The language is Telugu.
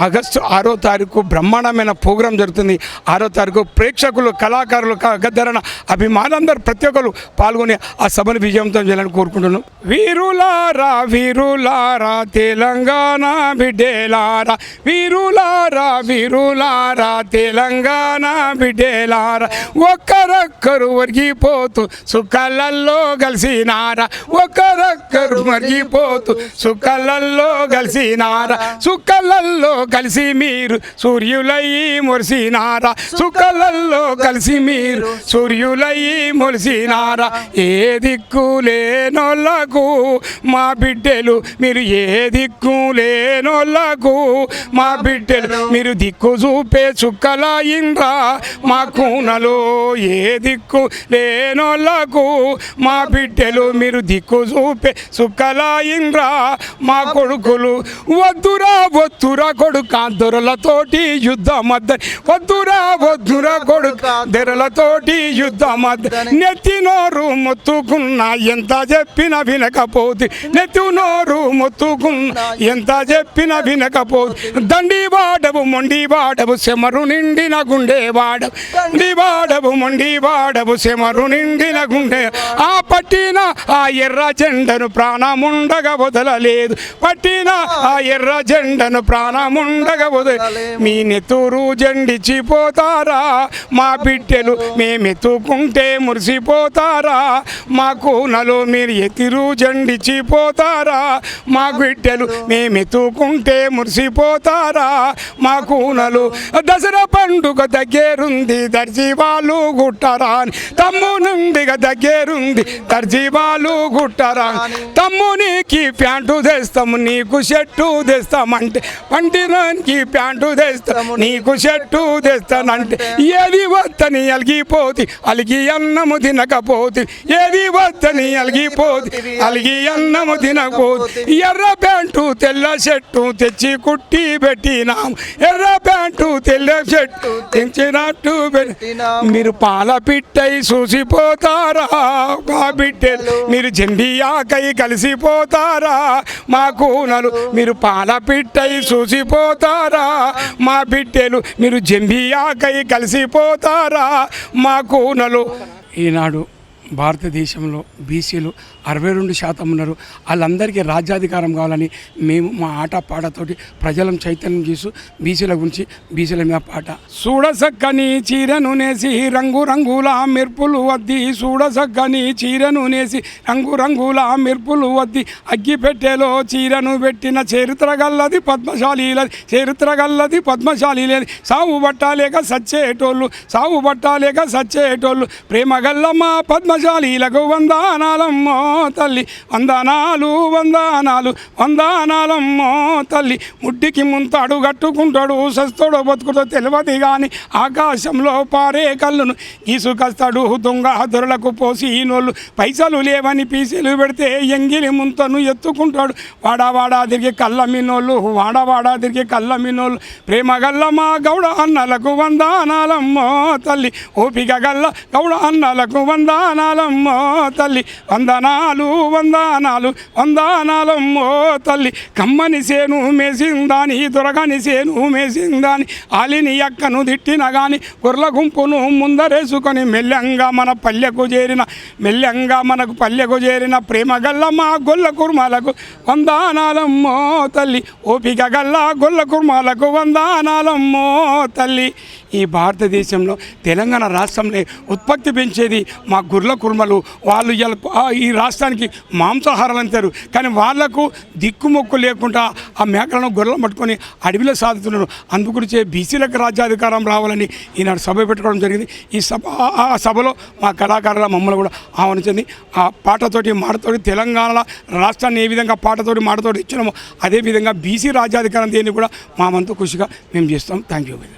ఆగస్టు ఆరో తారీఖు బ్రహ్మాండమైన ప్రోగ్రాం జరుగుతుంది. ఆరో తారీఖు ప్రేక్షకులు కళాకారులు క- గద్దరణ అభిమానందరూ ప్రతి ఒక్కరు పాల్గొని ఆ సభను విజయంతో చేయాలని కోరుకుంటున్నాను వీరులారా వీరులారా తెలంగాణ బిడ్డేలారా. వీరులారా వీరులారా తెలంగాణ బిడ్డేలారా. ఒక్కరొక్కరు ఒరిగిపోతూ సుఖలల్లో కలిసినారా. ఒక్కరొక్కరు మరిగిపోతూ సుఖలల్లో కలిసినారా. సుఖలల్లో కలిసి మీరు సూర్యులయ్యి మురిసినారా? సుఖాలల్లో కలిసి మీరు సూర్యులయ్యి మురిసినారా? ఏ దిక్కు లేనోళ్ళకు మా బిడ్డలు మీరు ఏ దిక్కు లేనోళ్ళకు మా బిడ్డలు మీరు దిక్కు చూపే చుక్కల ఇంద్రా మా కూనలు ఏ దిక్కు లేనోళ్ళకు మా బిడ్డలు మీరు దిక్కు చూపే చుక్కల ఇంద్రా మా కొడుకులు. వద్దురా వద్దురా కొడుక. దొరలతోటి యుద్ధం మద్దని వద్దురా వద్దురా కొడు దొరలతోటి యుద్ధం మద్ద నెత్తి నోరు మొత్తుకున్నా ఎంత చెప్పిన వినకపోతే నెత్తి నోరు మొత్తుకున్నా ఎంత చెప్పిన వినకపోతే దండి వాడవు మొండి వాడవు సెమరు నిండిన గుండె వాడవు దండి వాడవు మొండి వాడవు సెమరు నిండిన గుండె ఆ పట్టిన ఆ ఎర్ర జెండను ప్రాణముండగా వదలలేదు. పట్టిన ఆ ఎర్ర జెండను ప్రాణముండగా వదల మీ నెత్తురు జెండిచ్చిపోతారా మా బిడ్డలు మేమెత్తుకుంటే మురిసిపోతారా? మా కూనలు మీరు ఎతిరు జెండిచ్చిపోతారా మా బిడ్డలు మేమెత్తుకుంటే మురిసిపోతారా? మా కూనలు దసరా పండుగ దగ్గరుంది దర్జీవాలు గుట్టరా అని తమ్ము నుండిగా దగ్గరుంది దర్జీవాలు గుట్టరా అని. తమ్మునికి ప్యాంటు తెస్తాము నీకు షర్టు తెస్తామంటే. పండినానికి ప్యాంటు తెస్తాము నీకు షర్టు తెస్తానంటే ఏది వద్దని అలిగిపోతి అలిగి అన్నము తినకపోతే. ఏది వద్దని అలిగిపోతి అలిగి అన్నము తినకపోతే. ఎర్ర ప్యాంటు తెల్ల షర్టు తెచ్చి కుట్టి పెట్టినాము ఎర్ర ప్యాంటు తెల్ల షర్టు తెచ్చినట్టు మీరు పాల పిట్టై చూసిపోతారా? మా బిడ్డలు మీరు జెండియాకై కలిసిపోతారా? మా కూనలు మీరు పాల పిట్టై పోతారా? మా బిడ్డలు మీరు జంబియాకై కలిసిపోతారా మా కూనలు ఈనాడు భారతదేశంలో బీసీలు అరవై రెండు శాతం ఉన్నారు. వాళ్ళందరికీ రాజ్యాధికారం కావాలని మేము మా ఆట పాటతోటి ప్రజలను చైతన్యం చేస్తూ బీసీల గురించి బీసీల మీద పాట. చూడసక్కని చీరను నేసి రంగు రంగుల మెరుపులు వద్ది. చూడసక్కని చీరను నేసి రంగు రంగుల మెరుపులు వద్ది. అగ్గి పెట్టెలో చీరను పెట్టిన చరిత్ర గల్లది పద్మశాలీలది చరిత్ర గల్లది పద్మశాలీలది. సాగు పట్టాలేక సచ్చేటోళ్ళు సాగు పట్టాలేక సచ్చేటోళ్ళు. ప్రేమ గల్లమ్మ పద్మశాలీలకు వందానాలమ్మో. తల్లి వందనాలు వందనాలు వందనాలమ్మో తల్లి. ముడ్డికి ముంతాడు కట్టుకుంటాడు సస్తోడో బతుకుడో తెలియదు కానీ ఆకాశంలో పారే కళ్ళును. గీసుకొస్తాడు దొంగ దొరలకు పోసి నోళ్ళు పైసలు లేవని పీసీలు పెడితే ఎంగిలి ముంతను ఎత్తుకుంటాడు. వాడవాడా తిరిగి కళ్ళ మినోళ్ళు వాడవాడా తిరిగి కళ్ళ మినోళ్ళు ప్రేమ గల్ల మా గౌడ అన్నలకు వందానాలమ్మో తల్లి. ఓపిక గల్ల గౌడ అన్నలకు వందానాలమ్మో తల్లి. వందనాలు వందనాలు వందనాలమ్మో తల్లి. కమ్మని సేను మేసిందాని దొరగని సేను మేసిందాని ఆలిని ఎక్కను తిట్టిన గాని గుర్ల గుంపును ముందరేసుకొని మెల్లంగా మన పల్లెకు చేరిన మెల్లంగా మనకు పల్లెకు చేరిన ప్రేమ గల్ల మా గొల్ల కుర్మాలకు వందనాలమ్మో తల్లి. ఓపిక గల్ల గొల్ల కుర్మాలకు వందనాలమ్మో తల్లి. ఈ భారతదేశంలో తెలంగాణ రాష్ట్రంలో ఉత్పత్తి పెంచేది మా గుర్ల కుర్మలు. వాళ్ళు ఈ రాష్ట్ర రాష్ట్రానికి మాంసాహారాలు అంటారు కానీ వాళ్ళకు దిక్కుమొక్కు లేకుండా ఆ మేకలను గొర్రెలను పట్టుకొని అడవిలో సాగుతున్నారు. అందుగురించే బీసీలకు రాజ్యాధికారం రావాలని ఈనాడు సభ పెట్టుకోవడం జరిగింది. ఈ సభ ఆ- సభలో మా కళాకారుల మమ్మల్ని కూడా ఆహ్వానించింది. ఆ పాటతోటి మాటతోటి తెలంగాణ రాష్ట్రాన్ని ఏ విధంగా పాటతోటి మాటతోటి ఇచ్చినామో అదేవిధంగా బీసీ రాజ్యాధికారం దేన్ని కూడా మా వంతు కృషిగా మేము చేస్తాం. Thank you